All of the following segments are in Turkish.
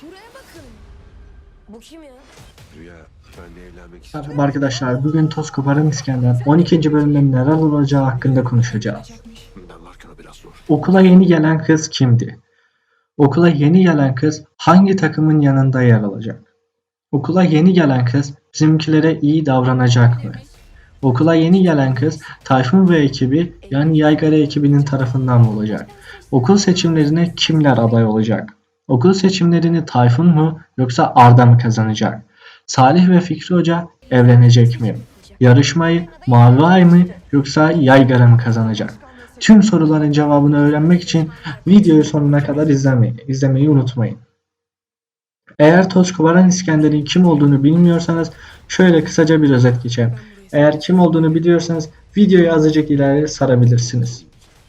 Şuraya bakın. Bu kim ya? Rüya, benle evlenmek istiyorum. Merhaba arkadaşlar, bugün Toz Koparan İskender 12. bölümde neler olacağı hakkında konuşacağız. Ben varken o biraz zor. Okula yeni gelen kız kimdi? Okula yeni gelen kız hangi takımın yanında yer alacak? Okula yeni gelen kız bizimkilere iyi davranacak mı? Okula yeni gelen kız Tayfun ve ekibi yani Yaygara ekibinin tarafından mı olacak? Okul seçimlerine kimler aday olacak? Okul seçimlerini Tayfun mu yoksa Arda mı kazanacak? Salih ve Fikri Hoca evlenecek mi? Yarışmayı Mavi Ay mı yoksa Yaygara mı kazanacak? Tüm soruların cevabını öğrenmek için videoyu sonuna kadar izlemeyi, izlemeyi unutmayın. Eğer Toz Kovaran İskender'in kim olduğunu bilmiyorsanız şöyle kısaca bir özet geçeyim. Eğer kim olduğunu biliyorsanız videoyu azıcık ileri sarabilirsiniz.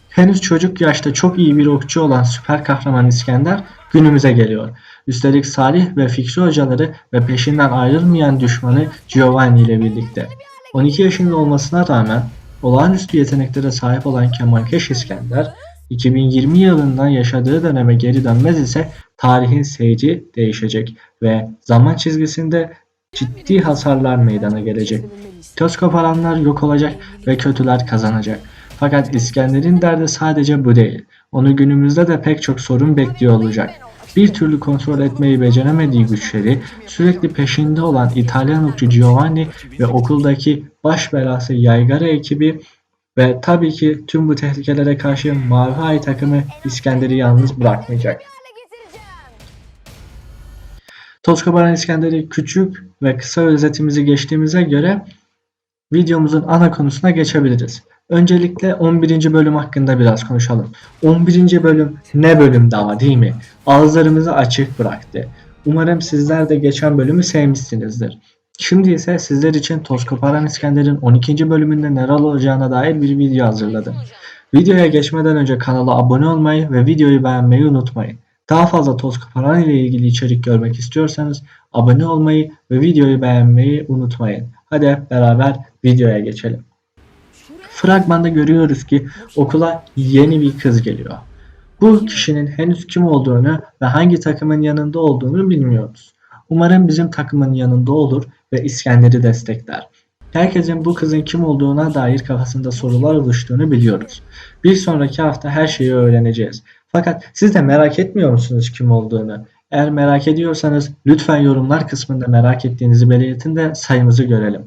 Henüz çocuk yaşta çok iyi bir okçu olan süper kahraman İskender günümüze geliyor. Üstelik Salih ve Fikri hocaları ve peşinden ayrılmayan düşmanı Giovanni ile birlikte. 12 yaşında olmasına rağmen olağanüstü yeteneklere sahip olan Kemalkeş İskender 2020 yılından yaşadığı döneme geri dönmez ise tarihin seyci değişecek ve zaman çizgisinde ciddi hasarlar meydana gelecek. Göz koparanlar yok olacak ve kötüler kazanacak. Fakat İskender'in derdi sadece bu değil. Onu günümüzde de pek çok sorun bekliyor olacak. Bir türlü kontrol etmeyi beceremediği güçleri, sürekli peşinde olan İtalyan okçu Giovanni ve okuldaki baş belası Yaygara ekibi ve tabii ki tüm bu tehlikelere karşı Mavi Ay takımı İskender'i yalnız bırakmayacak. Toskobaran İskender'i küçük ve kısa özetimizi geçtiğimize göre videomuzun ana konusuna geçebiliriz. Öncelikle 11. bölüm hakkında biraz konuşalım. 11. bölüm ne bölüm daha değil mi? Ağızlarımızı açık bıraktı. Umarım sizler de geçen bölümü sevmişsinizdir. Şimdi ise sizler için Toz Koparan İskender'in 12. bölümünde neler olacağına dair bir video hazırladım. Videoya geçmeden önce kanala abone olmayı ve videoyu beğenmeyi unutmayın. Daha fazla Toz Koparan ile ilgili içerik görmek istiyorsanız abone olmayı ve videoyu beğenmeyi unutmayın. Hadi beraber videoya geçelim. Fragmanda görüyoruz ki okula yeni bir kız geliyor. Bu kişinin henüz kim olduğunu ve hangi takımın yanında olduğunu bilmiyoruz. Umarım bizim takımın yanında olur ve İskender'i destekler. Herkesin bu kızın kim olduğuna dair kafasında sorular oluştuğunu biliyoruz. Bir sonraki hafta her şeyi öğreneceğiz. Fakat siz de merak etmiyor musunuz kim olduğunu? Eğer merak ediyorsanız lütfen yorumlar kısmında merak ettiğinizi belirtin de sayımızı görelim.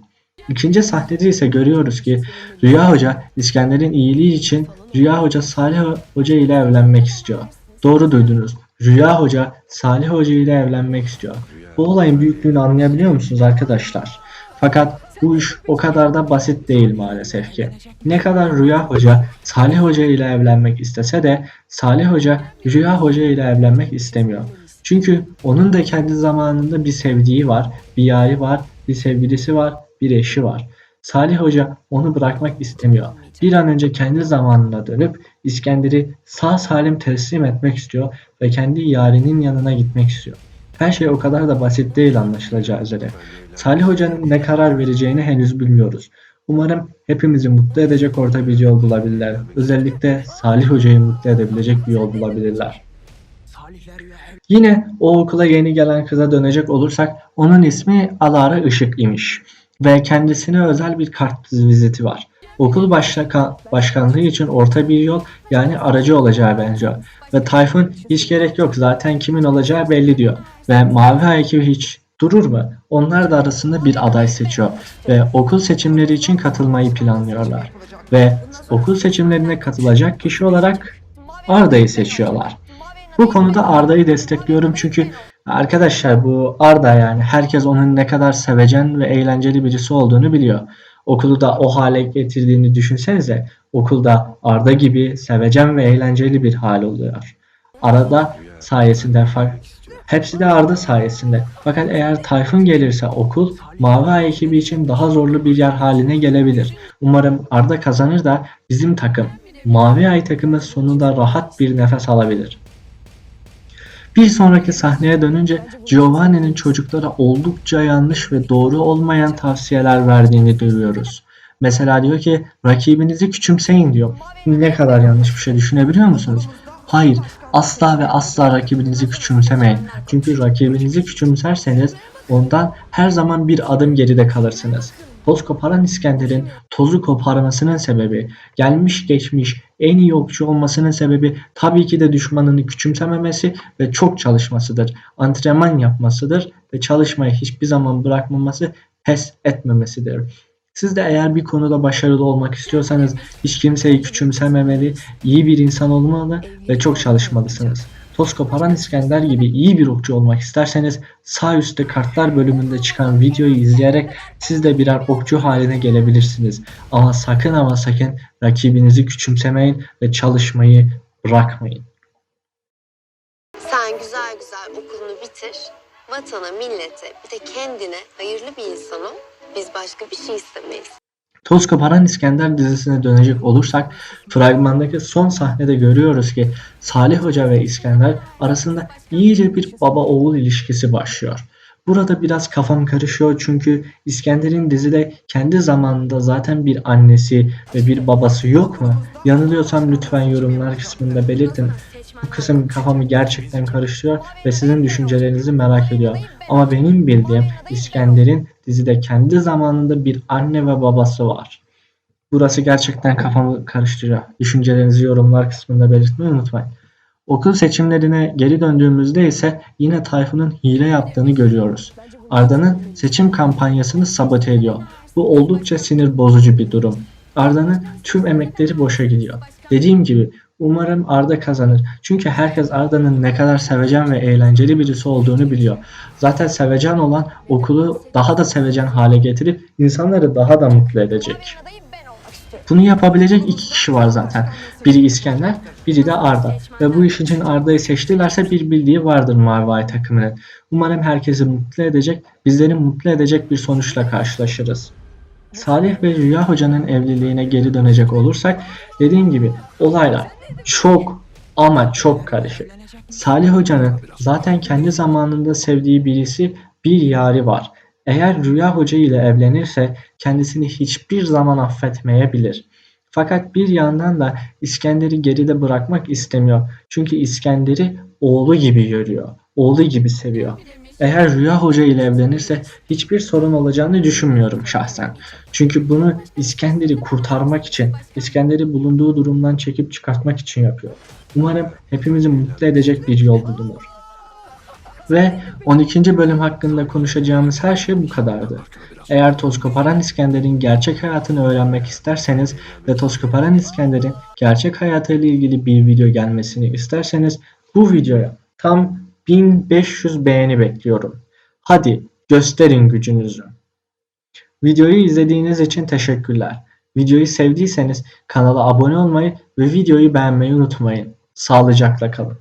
İkinci sahnede ise görüyoruz ki Rüya Hoca İskender'in iyiliği için Rüya Hoca Salih Hoca ile evlenmek istiyor. Doğru duydunuz. Rüya Hoca Salih Hoca ile evlenmek istiyor. Bu olayın büyüklüğünü anlayabiliyor musunuz arkadaşlar? Fakat bu iş o kadar da basit değil maalesef ki. Ne kadar Rüya Hoca Salih Hoca ile evlenmek istese de Salih Hoca Rüya Hoca ile evlenmek istemiyor. Çünkü onun da kendi zamanında bir sevdiği var, bir yari var, bir sevgilisi var, bir eşi var. Salih Hoca onu bırakmak istemiyor. Bir an önce kendi zamanına dönüp İskender'i sağ salim teslim etmek istiyor ve kendi yarinin yanına gitmek istiyor. Her şey o kadar da basit değil anlaşılacağı üzere. Salih Hoca'nın ne karar vereceğini henüz bilmiyoruz. Umarım hepimizi mutlu edecek orta bir yol bulabilirler. Özellikle Salih Hoca'yı mutlu edebilecek bir yol bulabilirler. Yine o okula yeni gelen kıza dönecek olursak onun ismi Alara Işık imiş ve kendisine özel bir kart viziti var. Okul başka, başkanlığı için orta bir yol yani aracı olacağı benziyor. Ve Tayfun hiç gerek yok zaten kimin olacağı belli diyor. Ve Mavi ekibi hiç durur mu? Onlar da arasında bir aday seçiyor. Ve okul seçimleri için katılmayı planlıyorlar. Ve okul seçimlerine katılacak kişi olarak Arda'yı seçiyorlar. Bu konuda Arda'yı destekliyorum çünkü arkadaşlar bu Arda yani herkes onun ne kadar sevecen ve eğlenceli birisi olduğunu biliyor. Okulu da o hale getirdiğini düşünsenize okulda Arda gibi sevecen ve eğlenceli bir hal oluyor. Arada sayesinde Hepsi de Arda sayesinde. Fakat eğer Tayfun gelirse okul Mavi Ay ekibi için daha zorlu bir yer haline gelebilir. Umarım Arda kazanır da bizim takım Mavi Ay takımı sonunda rahat bir nefes alabilir. Bir sonraki sahneye dönünce Giovanni'nin çocuklara oldukça yanlış ve doğru olmayan tavsiyeler verdiğini duyuyoruz. Mesela diyor ki rakibinizi küçümseyin diyor. Ne kadar yanlış bir şey düşünebiliyor musunuz? Hayır, asla ve asla rakibinizi küçümsemeyin. Çünkü rakibinizi küçümserseniz ondan her zaman bir adım geride kalırsınız. Toz koparan İskender'in tozu koparmasının sebebi, gelmiş geçmiş en iyi okçu olmasının sebebi tabii ki de düşmanını küçümsememesi ve çok çalışmasıdır. Antrenman yapmasıdır ve çalışmayı hiçbir zaman bırakmaması, pes etmemesidir. Siz de eğer bir konuda başarılı olmak istiyorsanız hiç kimseyi küçümsememeli, iyi bir insan olmalı ve çok çalışmalısınız. Toz koparan İskender gibi iyi bir okçu olmak isterseniz sağ üstte kartlar bölümünde çıkan videoyu izleyerek siz de birer okçu haline gelebilirsiniz. Ama sakın ama sakın rakibinizi küçümsemeyin ve çalışmayı bırakmayın. Sen güzel güzel okulunu bitir. Vatana, millete, bir de kendine hayırlı bir insan ol. Biz başka bir şey istemeyiz. Toz Koparan İskender dizisine dönecek olursak fragmandaki son sahnede görüyoruz ki Salih Hoca ve İskender arasında iyice bir baba oğul ilişkisi başlıyor. Burada biraz kafam karışıyor çünkü İskender'in dizide kendi zamanında zaten bir annesi ve bir babası yok mu? Yanılıyorsam lütfen yorumlar kısmında belirtin. Bu kısım kafamı gerçekten karıştırıyor ve sizin düşüncelerinizi merak ediyorum. Ama benim bildiğim İskender'in dizide kendi zamanında bir anne ve babası var. Burası gerçekten kafamı karıştırıyor. Düşüncelerinizi yorumlar kısmında belirtmeyi unutmayın. Okul seçimlerine geri döndüğümüzde ise yine Tayfun'un hile yaptığını görüyoruz. Arda'nın seçim kampanyasını sabote ediyor. Bu oldukça sinir bozucu bir durum. Arda'nın tüm emekleri boşa gidiyor. Dediğim gibi umarım Arda kazanır. Çünkü herkes Arda'nın ne kadar sevecen ve eğlenceli birisi olduğunu biliyor. Zaten sevecen olan okulu daha da sevecen hale getirip insanları daha da mutlu edecek. Bunu yapabilecek iki kişi var zaten. Biri İskender, biri de Arda. Ve bu iş için Arda'yı seçtilerse bir bildiği vardır Mavi Ay takımının. Umarım herkesi mutlu edecek, bizleri mutlu edecek bir sonuçla karşılaşırız. Salih ve Rüya Hoca'nın evliliğine geri dönecek olursak dediğim gibi olaylar çok ama çok karışık. Salih Hoca'nın zaten kendi zamanında sevdiği birisi bir yari var. Eğer Rüya Hoca ile evlenirse kendisini hiçbir zaman affetmeyebilir. Fakat bir yandan da İskender'i geride bırakmak istemiyor. Çünkü İskender'i oğlu gibi görüyor. Oğlu gibi seviyor. Eğer Rüya Hoca ile evlenirse hiçbir sorun olacağını düşünmüyorum şahsen. Çünkü bunu İskender'i kurtarmak için, İskender'i bulunduğu durumdan çekip çıkartmak için yapıyor. Umarım hepimizi mutlu edecek bir yol bulunur. Ve 12. bölüm hakkında konuşacağımız her şey bu kadardı. Eğer Toz Koparan İskender'in gerçek hayatını öğrenmek isterseniz ve Toz Koparan İskender'in gerçek hayatıyla ilgili bir video gelmesini isterseniz bu videoya tam 1500 beğeni bekliyorum. Hadi gösterin gücünüzü. Videoyu izlediğiniz için teşekkürler. Videoyu sevdiyseniz kanala abone olmayı ve videoyu beğenmeyi unutmayın. Sağlıcakla kalın.